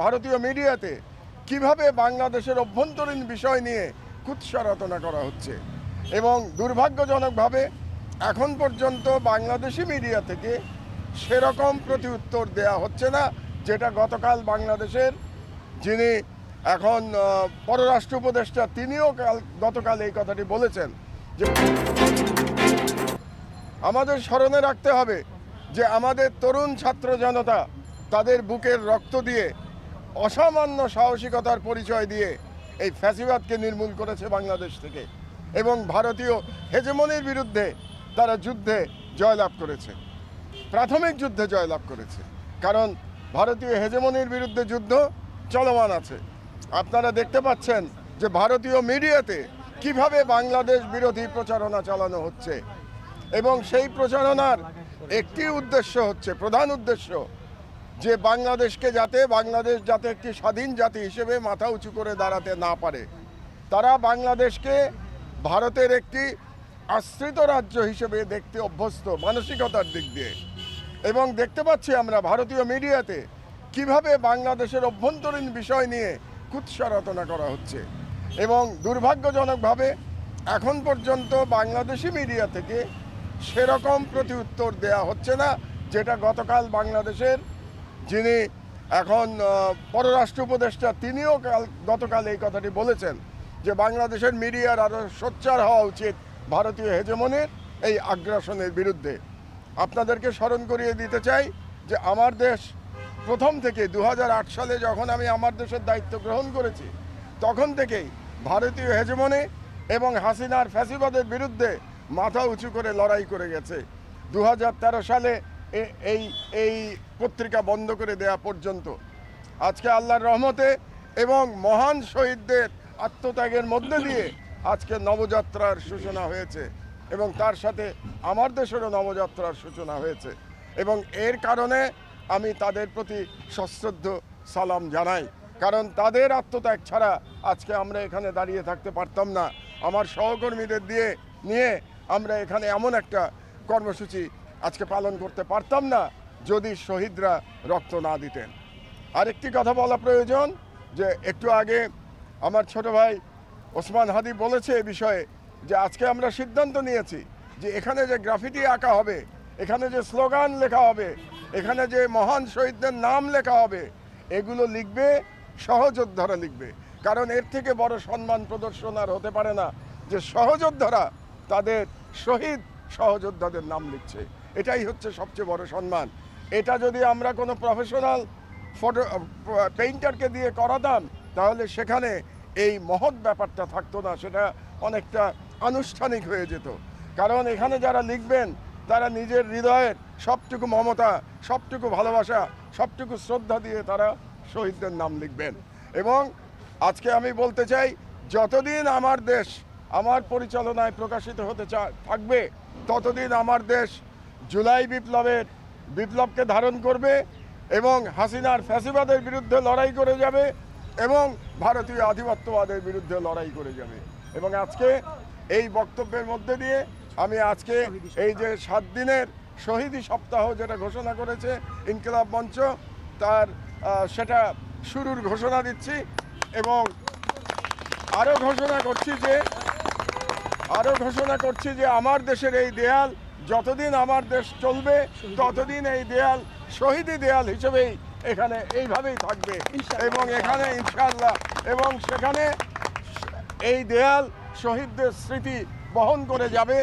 ভারতীয় মিডিয়াতে কীভাবে বাংলাদেশের অভ্যন্তরীণ বিষয় নিয়ে কুৎসা রচনা করা হচ্ছে এবং দুর্ভাগ্যজনকভাবে এখন পর্যন্ত বাংলাদেশি মিডিয়া থেকে সেরকম প্রতি উত্তর দেয়া হচ্ছে না, যেটা গতকাল বাংলাদেশের যিনি এখন পররাষ্ট্র উপদেষ্টা, তিনিও কাল, গতকাল এই কথাটি বলেছেন যে আমাদের স্মরণে রাখতে হবে যে আমাদের তরুণ ছাত্র জনতা তাদের বুকের রক্ত দিয়ে অসামান্য সাহসিকতার পরিচয় দিয়ে এই ফ্যাসিবাদকে নির্মূল করেছে বাংলাদেশ থেকে। এবং ভারতীয় হেজেমনির বিরুদ্ধে তারা যুদ্ধে জয়লাভ করেছে। প্রাথমিক যুদ্ধে জয়লাভ করেছে। কারণ ভারতীয় হেজেমনির বিরুদ্ধে যুদ্ধ চলমান আছে। আপনারা দেখতে পাচ্ছেন যে ভারতীয় মিডিয়াতে কীভাবে বাংলাদেশ বিরোধী প্রচারণা চালানো হচ্ছে। এবং সেই প্রচারণার একটি উদ্দেশ্য হচ্ছে, প্রধান উদ্দেশ্য যে বাংলাদেশকে যাতে, বাংলাদেশ যাতে একটি স্বাধীন জাতি হিসেবে মাথা উঁচু করে দাঁড়াতে না পারে, তারা বাংলাদেশকে ভারতের একটি আশ্রিত রাজ্য হিসেবে দেখতে অভ্যস্ত মানসিকতার দিক দিয়ে। এবং দেখতে পাচ্ছি আমরা ভারতীয় মিডিয়াতে কীভাবে বাংলাদেশের অভ্যন্তরীণ বিষয় নিয়ে কুৎসা রচনা করা হচ্ছে। এবং দুর্ভাগ্যজনকভাবে এখন পর্যন্ত বাংলাদেশি মিডিয়া থেকে সেরকম প্রতি উত্তর দেয়া হচ্ছে না, যেটা গতকাল বাংলাদেশের যিনি এখন পররাষ্ট্র উপদেষ্টা, তিনিও কাল, গতকাল এই কথাটি বলেছেন যে বাংলাদেশের মিডিয়ার আরও সোচ্চার হওয়া উচিত ভারতীয় হেজেমনির এই আগ্রাসনের বিরুদ্ধে। আপনাদেরকে স্মরণ করিয়ে দিতে চাই যে আমার দেশ প্রথম থেকে দু হাজার আট সালে যখন আমি আমার দেশের দায়িত্ব গ্রহণ করেছি, তখন থেকেই ভারতীয় হেজেমনি এবং হাসিনার ফ্যাসিবাদের বিরুদ্ধে মাথা উঁচু করে লড়াই করে গেছে। দু হাজার তেরো সালে এই এই পত্রিকা বন্ধ করে দেয়া পর্যন্ত। আজকে আল্লাহর রহমতে এবং মহান শহীদদের আত্মত্যাগের মধ্যে দিয়ে আজকে নবযাত্রার সূচনা হয়েছে এবং তার সাথে আমার দেশেরও নবযাত্রার সূচনা হয়েছে এবং এর কারণে আমি তাদের প্রতি সশ্রদ্ধ সালাম জানাই। কারণ তাদের আত্মত্যাগ ছাড়া আজকে আমরা এখানে দাঁড়িয়ে থাকতে পারতাম না। আমার সহকর্মীদের দিয়ে নিয়ে আমরা এখানে এমন একটা কর্মসূচি আজকে পালন করতে পারতাম না যদি শহীদরা রক্ত না দিতেন। আরেকটি কথা বলা প্রয়োজন যে একটু আগে আমার ছোট ভাই ওসমান হাদি বলেছে এ বিষয়ে যে আজকে আমরা সিদ্ধান্ত নিয়েছি যে এখানে যে গ্রাফিটি আঁকা হবে, এখানে যে স্লোগান লেখা হবে, এখানে যে মহান শহীদদের নাম লেখা হবে, এগুলো লিখবে, সহযোদ্ধারা লিখবে। কারণ এর থেকে বড় সম্মান প্রদর্শন আর হতে পারে না যে সহযোদ্ধারা তাদের শহীদ সহযোদ্ধাদের নাম লিখছে। এটাই হচ্ছে সবচেয়ে বড় সম্মান। এটা যদি আমরা কোনো প্রফেশনাল ফটো পেইন্টারকে দিয়ে করাতাম, তাহলে সেখানে এই মহৎ ব্যাপারটা থাকতো না, সেটা অনেকটা আনুষ্ঠানিক হয়ে যেত। কারণ এখানে যারা লিখবেন, তারা নিজের হৃদয়ের সবটুকু মমতা, সবটুকু ভালোবাসা, সবটুকু শ্রদ্ধা দিয়ে তারা শহীদদের নাম লিখবেন। এবং আজকে আমি বলতে চাই, যতদিন আমার দেশ আমার পরিচালনায় প্রকাশিত হতে চা, থাকবে, ততদিন আমার দেশ জুলাই বিপ্লবের, বিপ্লবকে ধারণ করবে এবং হাসিনার ফ্যাসিবাদের বিরুদ্ধে লড়াই করে যাবে এবং ভারতীয় আধিপত্যবাদের বিরুদ্ধে লড়াই করে যাবে। এবং আজকে এই বক্তব্যের মধ্যে দিয়ে আমি আজকে এই যে সাত দিনের শহীদি সপ্তাহ যেটা ঘোষণা করেছে ইনকিলাব মঞ্চ, তার সেটা শুরুর ঘোষণা দিচ্ছি এবং আরও ঘোষণা করছি যে আরও ঘোষণা করছি যে আমার দেশের এই দেয়াল যতদিন আমার দেশ চলবে ততদিন এই দেয়াল শহীদি দেয়াল হিসেবেই এখানে এইভাবেই থাকবে। এবং এখানে ইনশাল্লাহ এবং সেখানে এই দেয়াল শহীদদের স্মৃতি বহন করে যাবে।